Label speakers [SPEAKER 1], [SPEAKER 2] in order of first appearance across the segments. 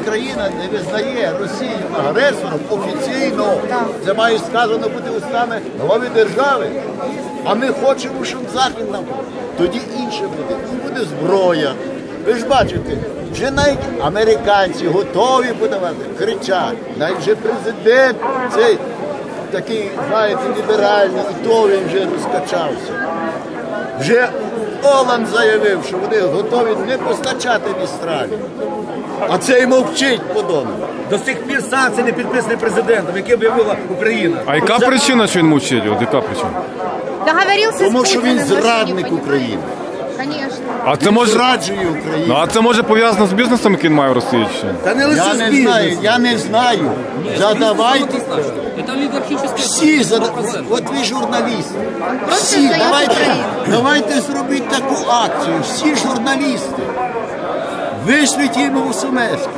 [SPEAKER 1] Україна не визнає Росію агресором офіційно. Це має сказано бути устами голови держави. А ми хочемо, щоб Захід нам. Тоді інше буде. І буде зброя. Ви ж бачите, вже навіть американці готові подавати, кричать. Навіть вже президент цей такий, знаєте, ліберальний, і то він вже розкачався. Вже Оланд заявив, що вони готові не постачати Містралі. А цей мовчить подонок.
[SPEAKER 2] До сих пір санкції не підписані президентом, які об'явила Україна.
[SPEAKER 3] А яка причина, що він мовчить? От яка причина?
[SPEAKER 4] Договорился
[SPEAKER 1] Тому
[SPEAKER 4] с
[SPEAKER 1] що він
[SPEAKER 4] Путиным, вы что, не
[SPEAKER 1] зрадник
[SPEAKER 4] понимаете?
[SPEAKER 1] України.
[SPEAKER 4] Конечно.
[SPEAKER 3] А це може
[SPEAKER 1] Зраджує
[SPEAKER 3] ну,
[SPEAKER 1] Україну.
[SPEAKER 3] а це може пов'язано з бізнесом, який він має в Росії чи? ні?
[SPEAKER 2] Та не лише
[SPEAKER 1] Я
[SPEAKER 2] з
[SPEAKER 1] не
[SPEAKER 2] бізнесом.
[SPEAKER 1] знаю, я не знаю. Задавайте.
[SPEAKER 5] Это олигархическая
[SPEAKER 1] Всі зада...
[SPEAKER 5] 100%.
[SPEAKER 1] От ви журналісти.
[SPEAKER 4] Просто
[SPEAKER 1] Всі,
[SPEAKER 4] здає
[SPEAKER 1] давайте,
[SPEAKER 4] Україну.
[SPEAKER 1] давайте зробіть таку акцію. Всі журналісти. Вишліть йому у Сумерське.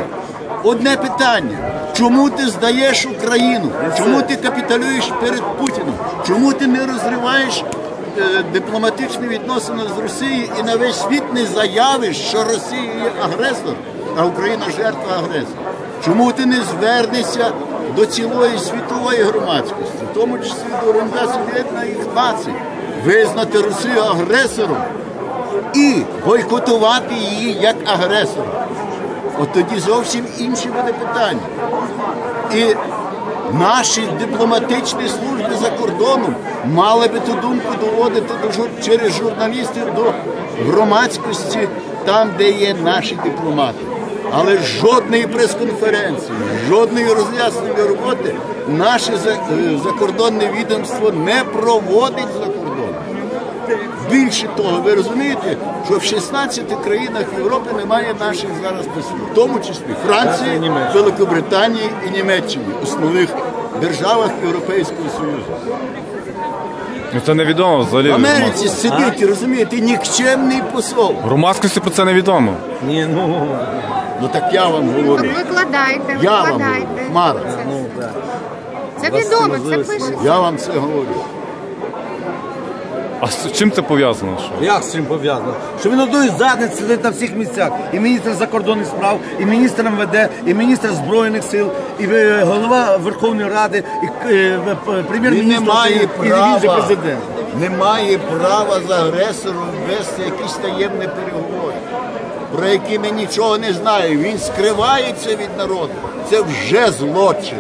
[SPEAKER 1] Одне питання. Чому ти здаєш Україну? Чому ти капіталюєш перед Путіним? Чому ти не розриваєш е, дипломатичні відносини з Росією і на весь світ не заявиш, що Росія є агресор, а Україна жертва агресора? Чому ти не звернешся до цілої світової громадськості, в тому числі до Організації Об'єднаних Націй, визнати Росію агресором і бойкотувати її як агресора? От тоді зовсім інше буде питання. І наші дипломатичні служби за кордоном мали би ту думку доводити до через журналістів до громадськості там, де є наші дипломати. Але жодної прес-конференції, жодної роз'яснення роботи наше е, закордонне відомство не проводить за кордоном. Більше того, ви розумієте, що в 16 країнах Європи немає наших зараз послів, в тому числі Франції, Великобританії і Німеччині, основних державах Європейського Союзу.
[SPEAKER 3] Ну це невідомо взагалі.
[SPEAKER 1] В Америці сидить, розумієте, нікчемний посол.
[SPEAKER 3] Громадськості про це невідомо.
[SPEAKER 2] Ні, ну,
[SPEAKER 1] Ну так я вам говорю.
[SPEAKER 4] Викладайте,
[SPEAKER 1] Я вам
[SPEAKER 4] викладайте.
[SPEAKER 1] говорю, Хмара,
[SPEAKER 4] Це відомо, це пише.
[SPEAKER 1] я вам це говорю.
[SPEAKER 3] А з чим це пов'язано? Що?
[SPEAKER 2] як з чим пов'язано? Що він одної задниці сидить на всіх місцях. І міністр закордонних справ, і міністр МВД, і міністр Збройних сил, і е, голова Верховної Ради, і е,
[SPEAKER 1] Він
[SPEAKER 2] прем'єр-міністр,
[SPEAKER 1] не має
[SPEAKER 2] і він же
[SPEAKER 1] права,
[SPEAKER 2] президент.
[SPEAKER 1] не має права з агресором вести якісь таємні переговори, про які ми нічого не знаємо. Він скривається від народу. Це вже злочин.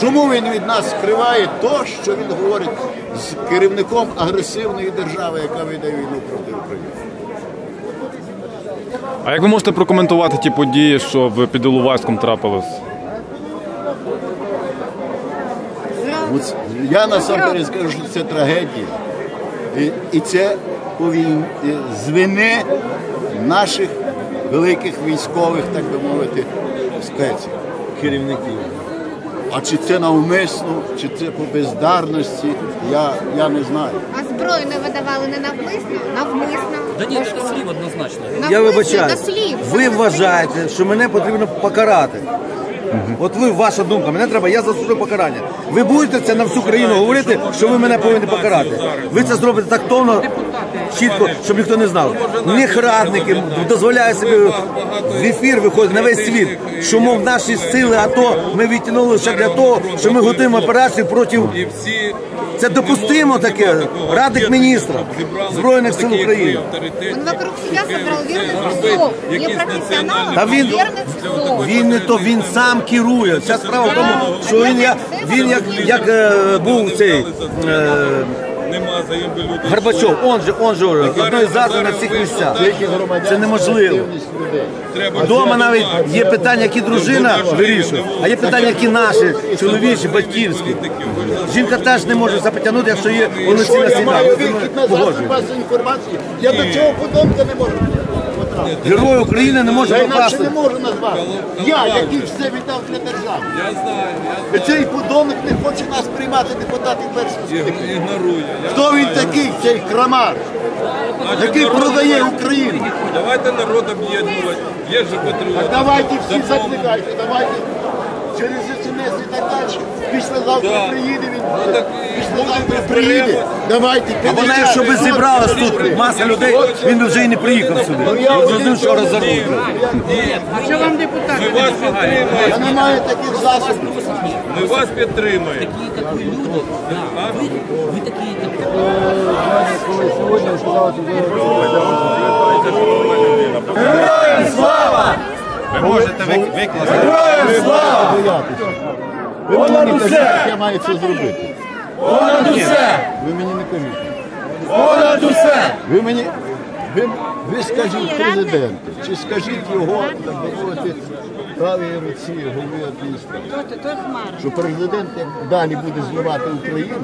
[SPEAKER 1] Чому він від нас скриває то, що він говорить з керівником агресивної держави, яка веде війну проти України?
[SPEAKER 3] А як ви можете прокоментувати ті події, що в Піділувайському трапилось?
[SPEAKER 1] Я насамперед скажу, що це трагедія. І, і це повинні з вини наших великих військових, так би мовити, спеців.
[SPEAKER 2] Керівників.
[SPEAKER 1] А чи це навмисно, чи це по бездарності, я, я не знаю.
[SPEAKER 4] А зброю не видавали не навмисно, навмисно.
[SPEAKER 5] Да нет, это слив однозначно.
[SPEAKER 4] Навмисно,
[SPEAKER 2] Я вибачаю.
[SPEAKER 4] слів.
[SPEAKER 2] Ви вважаєте, що мене потрібно покарати. От ви, ваша думка, мене треба, я заслужив покарання. Ви будете це на всю країну говорити, що ви мене повинні покарати. Ви це зробите так тонно, чітко, щоб ніхто не знав. Них радники дозволяють собі в ефір виходити на весь світ, що мов наші сили АТО ми відтягнули ще для того, що ми готуємо операцію проти. Це допустимо таке. Радник міністра Збройних сил України.
[SPEAKER 4] Он вокруг себя собрал верных псов, не а
[SPEAKER 2] він,
[SPEAKER 4] псов.
[SPEAKER 2] він не то, він сам керує. Ця справа в тому, що він він як е, був цей е,
[SPEAKER 6] Нема загиблі людей.
[SPEAKER 2] Горбачов, он же, он же одної зази на всіх місцях. Це неможливо. Вдома навіть є питання, які дружина вирішує, а є питання, які наші, чоловічі, батьківські. Жінка теж не може запотягнути, якщо є
[SPEAKER 1] Що
[SPEAKER 2] повноцінна
[SPEAKER 1] я маю
[SPEAKER 2] Ви
[SPEAKER 1] вихід на засіб
[SPEAKER 2] погоджуєтесь.
[SPEAKER 1] інформації? Я до цього подонка не можу.
[SPEAKER 2] Герой України не може
[SPEAKER 1] Я інакше
[SPEAKER 2] попасти.
[SPEAKER 1] не можу назвати. Я, який все віддав для держави.
[SPEAKER 6] Я знаю,
[SPEAKER 1] цей подонок не хоче нас приймати депутатів першого скликання.
[SPEAKER 6] ігнорую. Я
[SPEAKER 1] Хто він такий, цей крамар?
[SPEAKER 6] Значить,
[SPEAKER 1] який
[SPEAKER 6] народ
[SPEAKER 1] продає Україну.
[SPEAKER 6] Давайте народ об'єднувати. Є ж патріоти.
[SPEAKER 1] Так давайте всі закликайте, давайте через СМС і так далі. Післязавтра
[SPEAKER 6] Да.
[SPEAKER 1] приїде він.
[SPEAKER 6] Ну, так і
[SPEAKER 1] Післязавтра
[SPEAKER 6] будемо
[SPEAKER 1] приїде.
[SPEAKER 6] зберемо.
[SPEAKER 1] Давайте.
[SPEAKER 2] А вона, якщо б зібралась тут маса людей, він би вже і не приїхав сюди.
[SPEAKER 1] я
[SPEAKER 2] Він завжди вчора за
[SPEAKER 6] Ні, ні. Ми вас
[SPEAKER 1] Я
[SPEAKER 6] підтримаємо.
[SPEAKER 1] не маю таких засобів.
[SPEAKER 6] Ми вас підтримаємо.
[SPEAKER 5] Такие, как вы, люди, да. Вы, вы такие, как
[SPEAKER 1] Ви мені не кажіть, я маю це зробити. Ви мені не кажіть. Ви мені. Ви, ви скажіть президенту, чи скажіть його, так би мовити, правій руці голови адміністрації, що президент як далі буде зливати Україну,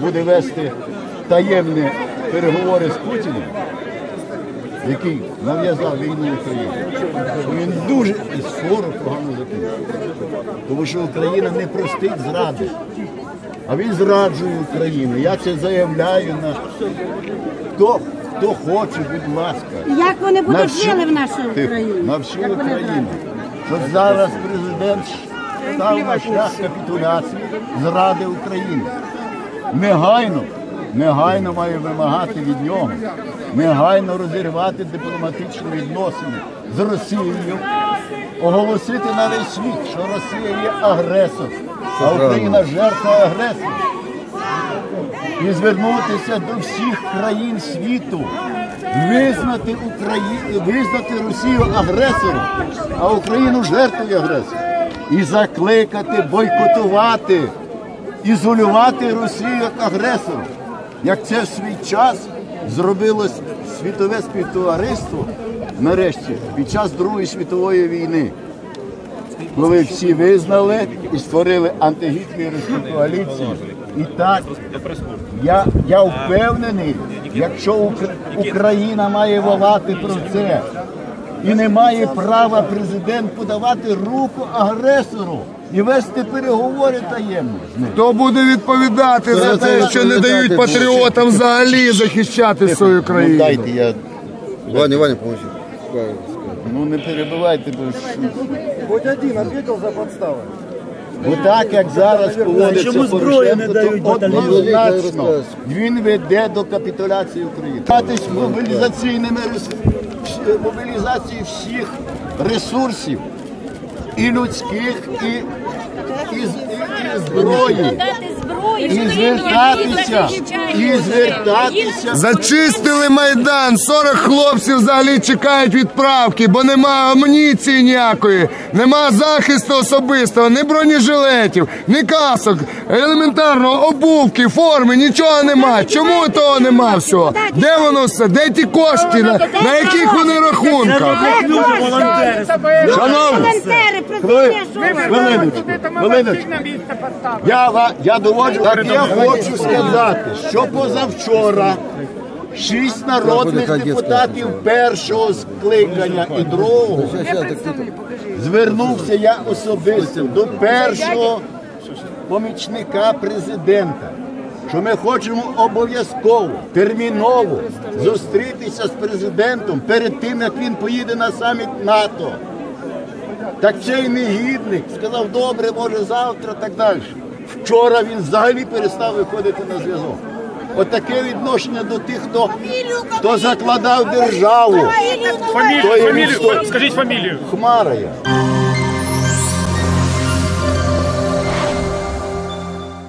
[SPEAKER 1] буде вести таємні переговори з Путіним, який нав'язав війну Україні. Він дуже і скоро погано закінчить. Тому що Україна не простить зради, а він зраджує Україну. Я це заявляю на хто, хто хоче, будь ласка.
[SPEAKER 4] Як вони будуть
[SPEAKER 1] всю-
[SPEAKER 4] жили в нашій Україні?
[SPEAKER 1] На всю
[SPEAKER 4] Як
[SPEAKER 1] Україну. Щоб зараз президент став на шлях капітуляції зради України. Негайно, негайно має вимагати від нього, негайно розірвати дипломатичні відносини з Росією, оголосити на весь світ, що Росія є агресор, а Україна жертва агресора і звернутися до всіх країн світу, визнати Україну, визнати Росію агресором, а Україну жертвою агресора. І закликати бойкотувати, ізолювати Росію як агресора. Як це в свій час зробило світове співтовариство нарешті під час Другої світової війни коли всі визнали і створили антигітлерівську коаліцію. І так, я, я впевнений, якщо Україна має волати про це, і не має права президент подавати руку агресору і вести переговори таємно з ним.
[SPEAKER 7] Хто буде відповідати за те, що не дають патріотам взагалі захищати свою
[SPEAKER 1] Ну,
[SPEAKER 7] країну?
[SPEAKER 1] дайте я.
[SPEAKER 8] Ваня, Ваня, поможи.
[SPEAKER 1] Ну не перебивайте, бо ж
[SPEAKER 2] Хоч один відповів за підстави.
[SPEAKER 1] Отак, як зараз поводиться Порошенко, то однозначно він веде до капітуляції України. Мобілізаційними рес- вс- всіх ресурсів і людських, і, і, з- і, і зброї. І звертатися, і звертатися.
[SPEAKER 7] Зачистили майдан. 40 хлопців взагалі чекають відправки, бо нема амуніції ніякої, нема захисту особистого, ні бронежилетів, ні касок, елементарно обувки, форми, нічого нема. Чому того нема всього? Де воно все? Де ті кошти? На, на яких вони рахунках?
[SPEAKER 1] Шановні,
[SPEAKER 4] Волонтери,
[SPEAKER 1] хвили-
[SPEAKER 4] просили,
[SPEAKER 1] хвилиночку, хвилиночку. Я, ва- я доводжу, так я хочу сказати, що позавчора шість народних депутатів першого скликання і другого звернувся я особисто до першого помічника президента, що ми хочемо обов'язково, терміново зустрітися з президентом перед тим, як він поїде на саміт НАТО. Так цей негідник сказав, добре, може завтра, так далі. Вчора він взагалі перестав виходити на зв'язок. Отаке відношення до тих, хто, хто закладав державу.
[SPEAKER 9] Фамілію,
[SPEAKER 1] фамілію,
[SPEAKER 9] скажіть фамилию.
[SPEAKER 1] Хмара я.